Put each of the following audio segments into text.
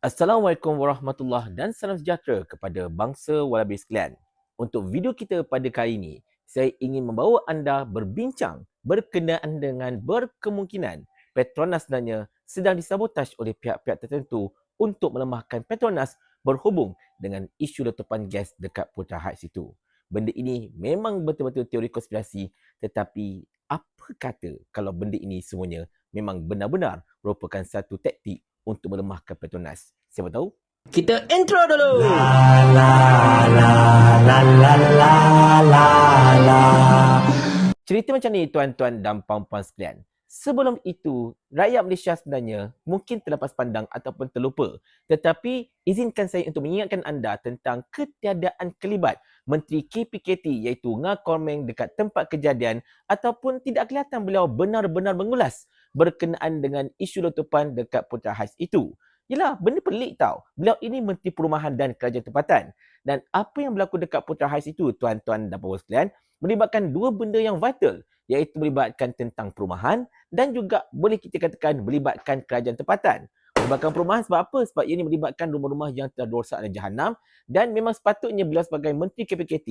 Assalamualaikum warahmatullahi dan salam sejahtera kepada bangsa walabi sekalian. Untuk video kita pada kali ini, saya ingin membawa anda berbincang berkenaan dengan berkemungkinan Petronas sebenarnya sedang disabotaj oleh pihak-pihak tertentu untuk melemahkan Petronas berhubung dengan isu letupan gas dekat Putra Heights itu. Benda ini memang betul-betul teori konspirasi tetapi apa kata kalau benda ini semuanya memang benar-benar merupakan satu taktik untuk melemahkan Petronas. Siapa tahu? Kita intro dulu. La la la la la la la la. Cerita macam ni tuan-tuan dan puan-puan sekalian. Sebelum itu, rakyat Malaysia sebenarnya mungkin terlepas pandang ataupun terlupa. Tetapi izinkan saya untuk mengingatkan anda tentang ketiadaan kelibat Menteri KPKT iaitu Nga Kormeng dekat tempat kejadian ataupun tidak kelihatan beliau benar-benar mengulas berkenaan dengan isu letupan dekat Putra itu. Yelah, benda pelik tau. Beliau ini Menteri Perumahan dan Kerajaan Tempatan. Dan apa yang berlaku dekat Putra itu, tuan-tuan dan puan sekalian, melibatkan dua benda yang vital iaitu melibatkan tentang perumahan dan juga boleh kita katakan melibatkan kerajaan tempatan. Melibatkan perumahan sebab apa? Sebab ini melibatkan rumah-rumah yang telah rosak dan jahanam dan memang sepatutnya beliau sebagai Menteri KPKT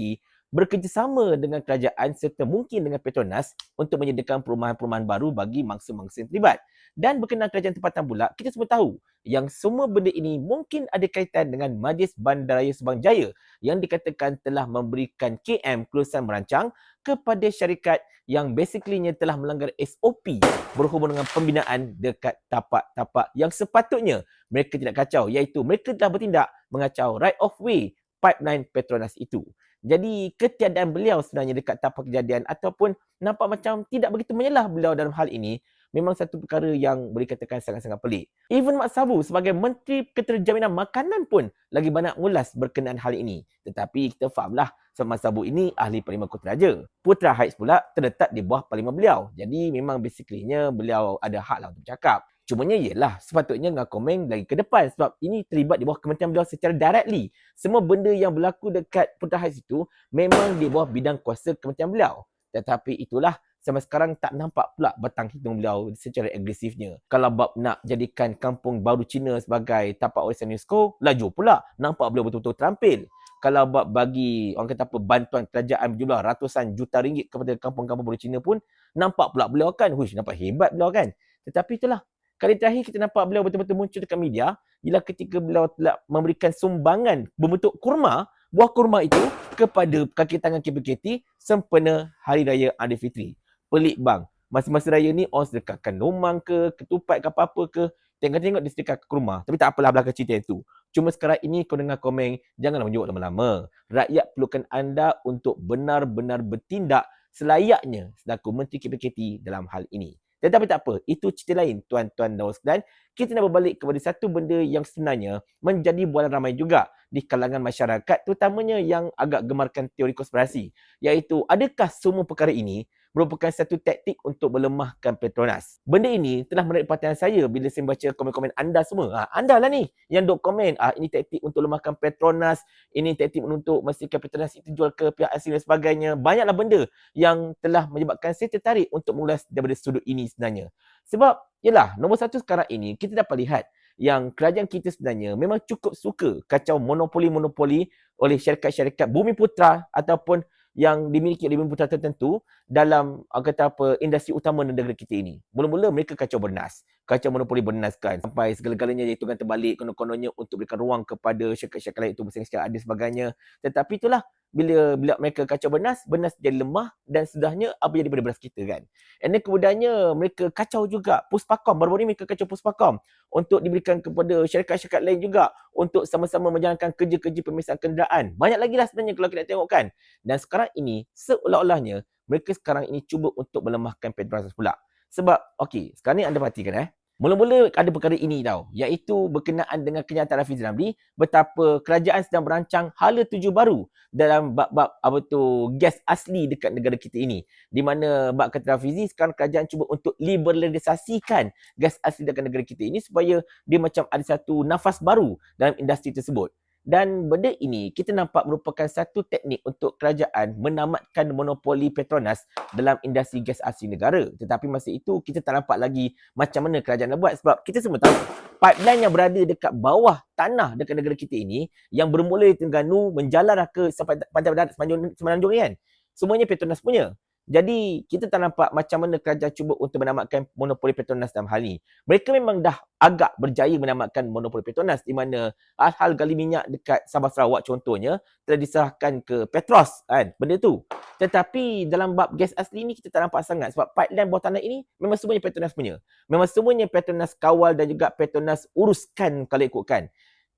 bekerjasama dengan kerajaan serta mungkin dengan Petronas untuk menyediakan perumahan-perumahan baru bagi mangsa-mangsa yang terlibat. Dan berkenaan kerajaan tempatan pula, kita semua tahu yang semua benda ini mungkin ada kaitan dengan Majlis Bandaraya Subang Jaya yang dikatakan telah memberikan KM kelulusan merancang kepada syarikat yang basically telah melanggar SOP berhubung dengan pembinaan dekat tapak-tapak yang sepatutnya mereka tidak kacau iaitu mereka telah bertindak mengacau right of way pipeline Petronas itu. Jadi ketiadaan beliau sebenarnya dekat tapak kejadian ataupun nampak macam tidak begitu menyelah beliau dalam hal ini memang satu perkara yang boleh katakan sangat-sangat pelik. Even Mak Sabu sebagai Menteri Keterjaminan Makanan pun lagi banyak ngulas berkenaan hal ini. Tetapi kita fahamlah sebab Mak Sabu ini ahli Parlimen Kota Raja. Putra Heights pula terletak di bawah Parlimen beliau. Jadi memang basically-nya beliau ada hak lah untuk bercakap. Cumanya ialah sepatutnya dengan komen lagi ke depan sebab ini terlibat di bawah kementerian beliau secara directly. Semua benda yang berlaku dekat Putra Heights itu memang di bawah bidang kuasa kementerian beliau. Tetapi itulah sampai sekarang tak nampak pula batang hidung beliau secara agresifnya. Kalau bab nak jadikan kampung baru Cina sebagai tapak warisan UNESCO, laju pula nampak beliau betul-betul terampil. Kalau bab bagi orang kata apa bantuan kerajaan berjumlah ratusan juta ringgit kepada kampung-kampung baru Cina pun nampak pula beliau kan, hush nampak hebat beliau kan. Tetapi itulah kali terakhir kita nampak beliau betul-betul muncul dekat media ialah ketika beliau telah memberikan sumbangan berbentuk kurma buah kurma itu kepada kaki tangan KPKT sempena Hari Raya Aidilfitri pelik bang. Masa-masa raya ni orang sedekahkan nomang ke, ketupat ke apa-apa ke. Tengok-tengok dia sedekah ke rumah. Tapi tak apalah belakang cerita itu. Cuma sekarang ini kau dengar komen, janganlah menjawab lama-lama. Rakyat perlukan anda untuk benar-benar bertindak selayaknya selaku Menteri KPKT dalam hal ini. Tetapi tak apa, itu cerita lain tuan-tuan dan sekalian. Kita nak berbalik kepada satu benda yang sebenarnya menjadi bualan ramai juga di kalangan masyarakat terutamanya yang agak gemarkan teori konspirasi. Iaitu adakah semua perkara ini merupakan satu taktik untuk melemahkan Petronas. Benda ini telah menarik perhatian saya bila saya baca komen-komen anda semua. Ha, anda lah ni yang duk komen, ah, ini taktik untuk lemahkan Petronas, ini taktik untuk memastikan Petronas itu jual ke pihak asing dan sebagainya. Banyaklah benda yang telah menyebabkan saya tertarik untuk mengulas daripada sudut ini sebenarnya. Sebab, yelah, nombor satu sekarang ini, kita dapat lihat yang kerajaan kita sebenarnya memang cukup suka kacau monopoli-monopoli oleh syarikat-syarikat bumi putra ataupun yang dimiliki oleh putra tertentu dalam kata apa industri utama negara kita ini. Mula-mula mereka kacau bernas, kacau monopoli bernas kan sampai segala-galanya kan terbalik konon-kononnya untuk berikan ruang kepada syarikat-syarikat lain bersaing secara adil sebagainya. Tetapi itulah bila bila mereka kacau bernas, bernas jadi lemah dan sudahnya apa jadi pada beras kita kan. And then kemudiannya mereka kacau juga puspakom. Baru-baru ni mereka kacau puspakom untuk diberikan kepada syarikat-syarikat lain juga untuk sama-sama menjalankan kerja-kerja pemeriksaan kenderaan. Banyak lagi lah sebenarnya kalau kita tengok kan. Dan sekarang ini seolah-olahnya mereka sekarang ini cuba untuk melemahkan Petronas pula. Sebab, okey, sekarang ni anda perhatikan eh. Mula-mula ada perkara ini tau, iaitu berkenaan dengan kenyataan Rafiz Ramli betapa kerajaan sedang berancang hala tuju baru dalam bab-bab apa tu gas asli dekat negara kita ini. Di mana bab kata Rafizi sekarang kerajaan cuba untuk liberalisasikan gas asli dekat negara kita ini supaya dia macam ada satu nafas baru dalam industri tersebut. Dan benda ini kita nampak merupakan satu teknik untuk kerajaan menamatkan monopoli Petronas dalam industri gas asli negara. Tetapi masa itu kita tak nampak lagi macam mana kerajaan nak buat sebab kita semua tahu pipeline yang berada dekat bawah tanah dekat negara kita ini yang bermula di Terengganu menjalar ke sampai pantai darat semenanjung, semenanjung ni kan. Semuanya Petronas punya. Jadi kita tak nampak macam mana kerajaan cuba untuk menamatkan monopoli Petronas dalam hal ni. Mereka memang dah agak berjaya menamatkan monopoli Petronas di mana hal-hal gali minyak dekat Sabah Sarawak contohnya telah diserahkan ke Petros kan benda tu. Tetapi dalam bab gas asli ni kita tak nampak sangat sebab pipeline bawah tanah ini memang semuanya Petronas punya. Memang semuanya Petronas kawal dan juga Petronas uruskan kalau ikutkan.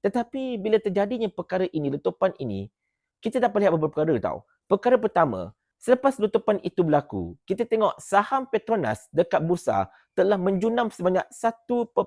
Tetapi bila terjadinya perkara ini, letupan ini, kita dapat lihat beberapa perkara tau. Perkara pertama, Selepas letupan itu berlaku, kita tengok saham Petronas dekat bursa telah menjunam sebanyak 1.3%.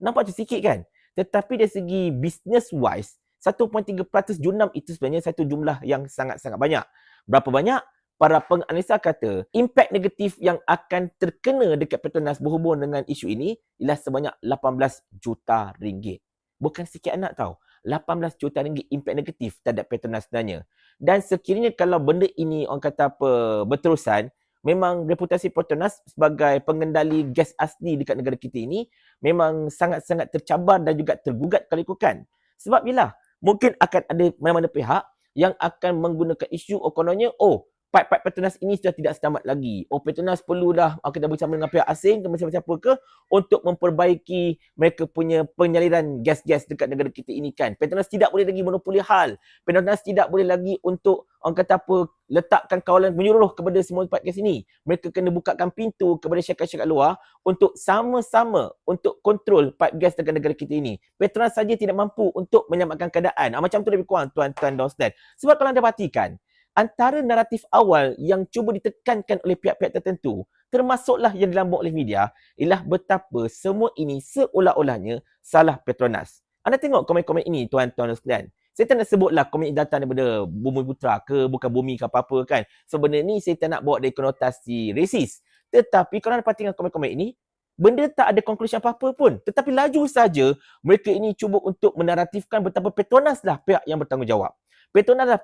Nampak macam sikit kan? Tetapi dari segi business wise, 1.3% junam itu sebenarnya satu jumlah yang sangat-sangat banyak. Berapa banyak? Para penganalisa kata impak negatif yang akan terkena dekat Petronas berhubung dengan isu ini ialah sebanyak 18 juta ringgit. Bukan sikit anak tau. 18 juta ringgit impak negatif terhadap Petronas sebenarnya. Dan sekiranya kalau benda ini orang kata apa berterusan, memang reputasi Petronas sebagai pengendali gas asli dekat negara kita ini memang sangat-sangat tercabar dan juga tergugat kalau ikutkan. Sebab bila mungkin akan ada mana-mana pihak yang akan menggunakan isu kononnya, oh pipe-pipe Petronas ini sudah tidak selamat lagi. Oh Petronas perlu dah ah, kita bersama dengan pihak asing ke macam-macam ke untuk memperbaiki mereka punya penyaliran gas-gas dekat negara kita ini kan. Petronas tidak boleh lagi monopoli hal. Petronas tidak boleh lagi untuk orang kata apa letakkan kawalan menyuruh kepada semua pipe gas ini. Mereka kena bukakan pintu kepada syarikat-syarikat luar untuk sama-sama untuk kontrol pipe gas dekat negara kita ini. Petronas saja tidak mampu untuk menyelamatkan keadaan. Ah, macam tu lebih kurang tuan-tuan dan Sebab kalau anda perhatikan, antara naratif awal yang cuba ditekankan oleh pihak-pihak tertentu, termasuklah yang dilambung oleh media, ialah betapa semua ini seolah-olahnya salah Petronas. Anda tengok komen-komen ini tuan-tuan dan sekalian. Saya tak nak sebutlah komen ini datang daripada Bumi Putra ke bukan Bumi ke apa-apa kan. Sebenarnya ni saya tak nak bawa dari konotasi resis. Tetapi kalau anda perhatikan komen-komen ini, benda tak ada conclusion apa-apa pun. Tetapi laju saja mereka ini cuba untuk menaratifkan betapa Petronas lah pihak yang bertanggungjawab. Petronas lah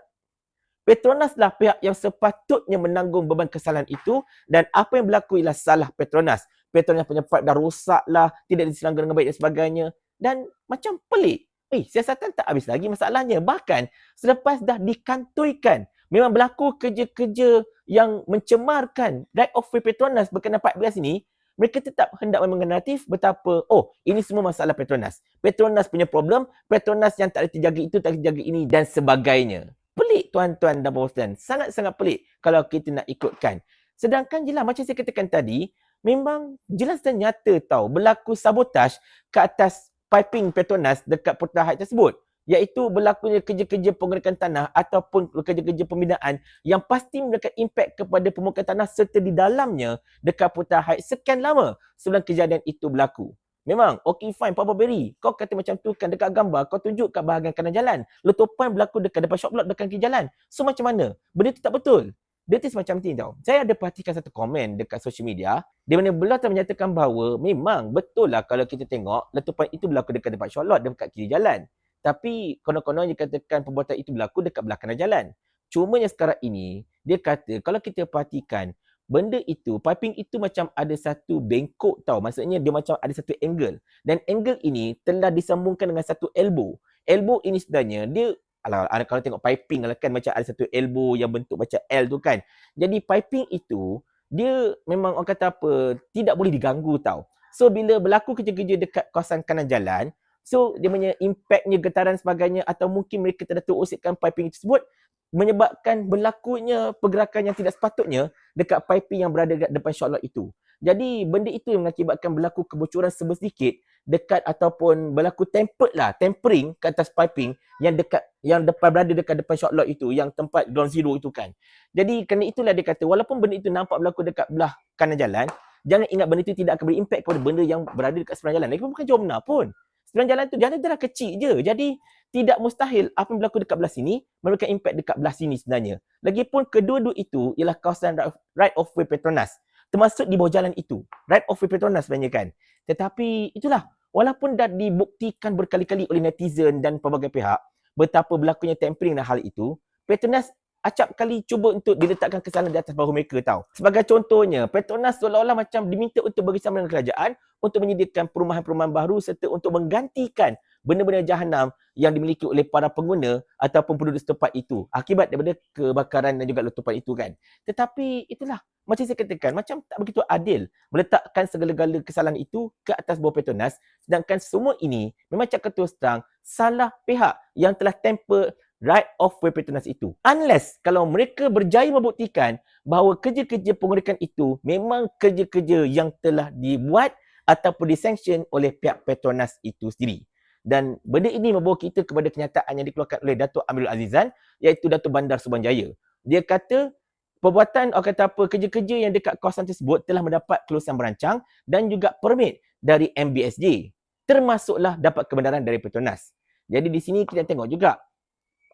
Petronas lah pihak yang sepatutnya menanggung beban kesalahan itu dan apa yang berlaku ialah salah Petronas. Petronas punya pipe dah rosak lah, tidak diselanggar dengan baik dan sebagainya. Dan macam pelik. Eh, siasatan tak habis lagi masalahnya. Bahkan selepas dah dikantuikan, memang berlaku kerja-kerja yang mencemarkan right of way Petronas berkenaan pipe gas ini, mereka tetap hendak mengenalatif betapa, oh ini semua masalah Petronas. Petronas punya problem, Petronas yang tak ada terjaga itu, tak ada terjaga ini dan sebagainya pelik tuan-tuan dan puan Sangat-sangat pelik kalau kita nak ikutkan. Sedangkan jelas macam saya katakan tadi, memang jelas dan nyata tahu berlaku sabotaj ke atas piping Petronas dekat Putra tersebut. Iaitu berlakunya kerja-kerja pengerukan tanah ataupun kerja-kerja pembinaan yang pasti memberikan impak kepada pemukaan tanah serta di dalamnya dekat Putra sekian lama sebelum kejadian itu berlaku. Memang, okay fine Papa Berry. Kau kata macam tu kan dekat gambar, kau tunjuk kat bahagian kanan jalan. Letupan berlaku dekat depan shop block dekat kiri jalan. So macam mana? Benda tu tak betul. Dia tu semacam ni tau. Saya ada perhatikan satu komen dekat social media di mana beliau telah menyatakan bahawa memang betul lah kalau kita tengok letupan itu berlaku dekat depan shop block dekat kiri jalan. Tapi konon-konon dia katakan perbuatan itu berlaku dekat belakang jalan. Cuma yang sekarang ini, dia kata kalau kita perhatikan benda itu, piping itu macam ada satu bengkok tau. Maksudnya dia macam ada satu angle. Dan angle ini telah disambungkan dengan satu elbow. Elbow ini sebenarnya dia Alah, kalau tengok piping lah kan macam ada satu elbow yang bentuk macam L tu kan. Jadi piping itu dia memang orang kata apa tidak boleh diganggu tau. So bila berlaku kerja-kerja dekat kawasan kanan jalan, so dia punya impactnya getaran sebagainya atau mungkin mereka telah terusikkan piping tersebut menyebabkan berlakunya pergerakan yang tidak sepatutnya dekat piping yang berada dekat depan shot itu. Jadi benda itu yang mengakibatkan berlaku kebocoran sedikit dekat ataupun berlaku tempered lah, tempering ke atas piping yang dekat yang depan berada dekat depan shot itu yang tempat ground zero itu kan. Jadi kerana itulah dia kata walaupun benda itu nampak berlaku dekat belah kanan jalan, jangan ingat benda itu tidak akan berimpact kepada benda yang berada dekat seberang jalan. Lagi bukan benar pun. Seberang jalan tu jalan adalah kecil je. Jadi tidak mustahil apa yang berlaku dekat belah sini memberikan impact dekat belah sini sebenarnya. Lagipun kedua-dua itu ialah kawasan right of way Petronas. Termasuk di bawah jalan itu. Right of way Petronas sebenarnya kan. Tetapi itulah walaupun dah dibuktikan berkali-kali oleh netizen dan pelbagai pihak betapa berlakunya tampering dan hal itu, Petronas acap kali cuba untuk diletakkan kesalahan di atas bahu mereka tahu. Sebagai contohnya, Petronas seolah-olah macam diminta untuk bekerjasama dengan kerajaan untuk menyediakan perumahan-perumahan baru serta untuk menggantikan benda-benda jahanam yang dimiliki oleh para pengguna ataupun penduduk setempat itu akibat daripada kebakaran dan juga letupan itu kan. Tetapi itulah macam saya katakan macam tak begitu adil meletakkan segala-gala kesalahan itu ke atas bawah Petronas sedangkan semua ini memang cakap terus terang salah pihak yang telah temper right of way Petronas itu. Unless kalau mereka berjaya membuktikan bahawa kerja-kerja pengurikan itu memang kerja-kerja yang telah dibuat ataupun disanction oleh pihak Petronas itu sendiri. Dan benda ini membawa kita kepada kenyataan yang dikeluarkan oleh Datuk Amirul Azizan iaitu Datuk Bandar Subanjaya. Dia kata perbuatan orang kata apa kerja-kerja yang dekat kawasan tersebut telah mendapat kelulusan merancang dan juga permit dari MBSJ termasuklah dapat kebenaran dari Petronas. Jadi di sini kita tengok juga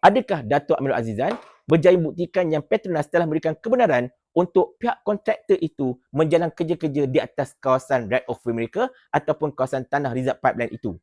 adakah Datuk Amirul Azizan berjaya membuktikan yang Petronas telah memberikan kebenaran untuk pihak kontraktor itu menjalankan kerja-kerja di atas kawasan right of way mereka ataupun kawasan tanah rizab pipeline itu.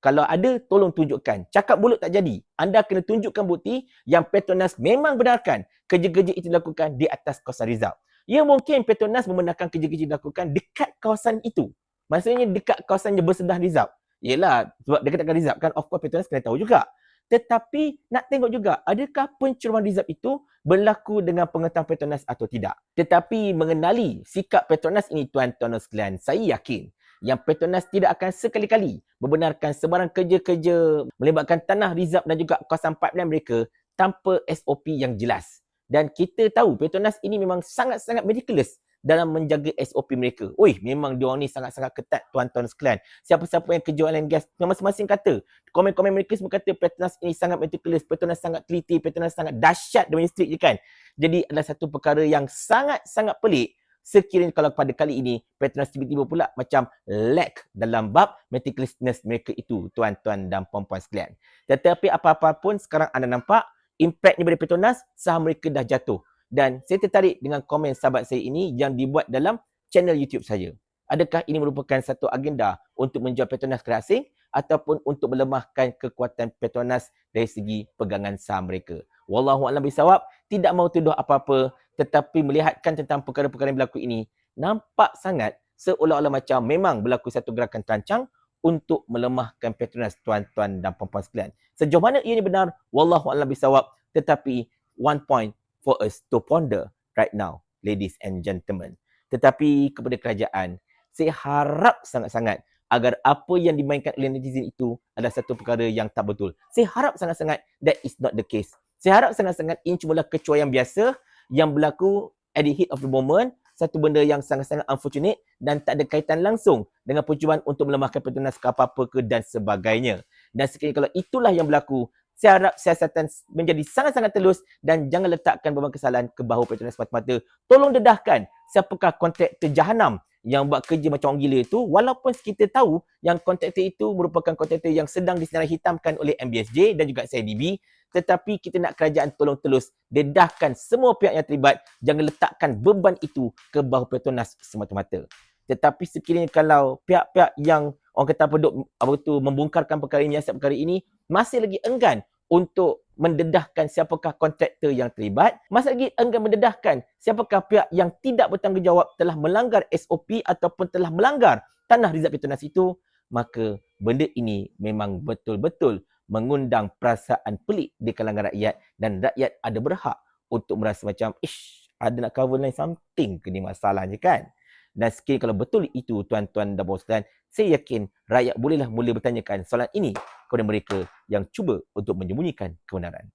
Kalau ada, tolong tunjukkan. Cakap mulut tak jadi. Anda kena tunjukkan bukti yang Petronas memang benarkan kerja-kerja itu dilakukan di atas kawasan rizab. Ya mungkin Petronas membenarkan kerja-kerja dilakukan dekat kawasan itu. Maksudnya dekat kawasan yang bersedah rizab. Yelah, sebab dekat dekat rizab kan, of course Petronas kena tahu juga. Tetapi nak tengok juga adakah pencurian rizab itu berlaku dengan pengetahuan Petronas atau tidak. Tetapi mengenali sikap Petronas ini tuan-tuan sekalian, saya yakin yang Petronas tidak akan sekali-kali membenarkan sebarang kerja-kerja melibatkan tanah rizab dan juga kawasan pipeline mereka tanpa SOP yang jelas. Dan kita tahu Petronas ini memang sangat-sangat meticulous dalam menjaga SOP mereka. Oi, memang dia orang ni sangat-sangat ketat tuan-tuan sekalian. Siapa-siapa yang and gas, masing-masing kata. Komen-komen mereka semua kata Petronas ini sangat meticulous, Petronas sangat teliti, Petronas sangat dahsyat dia punya je kan. Jadi adalah satu perkara yang sangat-sangat pelik sekiranya kalau pada kali ini Petronas tiba-tiba pula macam lack dalam bab meticulousness mereka itu tuan-tuan dan puan-puan sekalian. Tetapi apa-apa pun sekarang anda nampak impactnya pada Petronas saham mereka dah jatuh. Dan saya tertarik dengan komen sahabat saya ini yang dibuat dalam channel YouTube saya. Adakah ini merupakan satu agenda untuk menjual Petronas ke asing ataupun untuk melemahkan kekuatan Petronas dari segi pegangan saham mereka? Wallahu a'lam bisawab, tidak mahu tuduh apa-apa tetapi melihatkan tentang perkara-perkara yang berlaku ini nampak sangat seolah-olah macam memang berlaku satu gerakan terancang untuk melemahkan Petronas tuan-tuan dan puan-puan sekalian. Sejauh mana ini benar, wallahu a'lam bisawab, tetapi one point for us to ponder right now, ladies and gentlemen. Tetapi kepada kerajaan, saya harap sangat-sangat agar apa yang dimainkan oleh netizen itu adalah satu perkara yang tak betul. Saya harap sangat-sangat that is not the case. Saya harap sangat-sangat ini cuma kecuali yang biasa yang berlaku at the heat of the moment, satu benda yang sangat-sangat unfortunate dan tak ada kaitan langsung dengan percubaan untuk melemahkan Petronas ke apa-apa ke dan sebagainya. Dan sekiranya kalau itulah yang berlaku, saya harap siasatan menjadi sangat-sangat telus dan jangan letakkan beban kesalahan ke bahu Petronas semata-mata. Tolong dedahkan siapakah kontraktor jahanam yang buat kerja macam orang gila itu walaupun kita tahu yang kontraktor itu merupakan kontraktor yang sedang disenarai hitamkan oleh MBSJ dan juga CIDB tetapi kita nak kerajaan tolong telus dedahkan semua pihak yang terlibat jangan letakkan beban itu ke bahu Petronas semata-mata tetapi sekiranya kalau pihak-pihak yang orang kata apa duk apa tu membongkarkan perkara ini asap perkara ini masih lagi enggan untuk mendedahkan siapakah kontraktor yang terlibat, masih lagi enggan mendedahkan siapakah pihak yang tidak bertanggungjawab telah melanggar SOP ataupun telah melanggar tanah rizab Petronas itu, maka benda ini memang betul-betul mengundang perasaan pelik di kalangan rakyat dan rakyat ada berhak untuk merasa macam, ish, ada nak cover lain something ke ni masalahnya kan? Dan sekiranya kalau betul itu tuan-tuan dan puan saya yakin rakyat bolehlah mula bertanyakan soalan ini kepada mereka yang cuba untuk menyembunyikan kebenaran.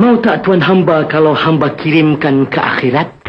Mau tak tuan hamba kalau hamba kirimkan ke akhirat?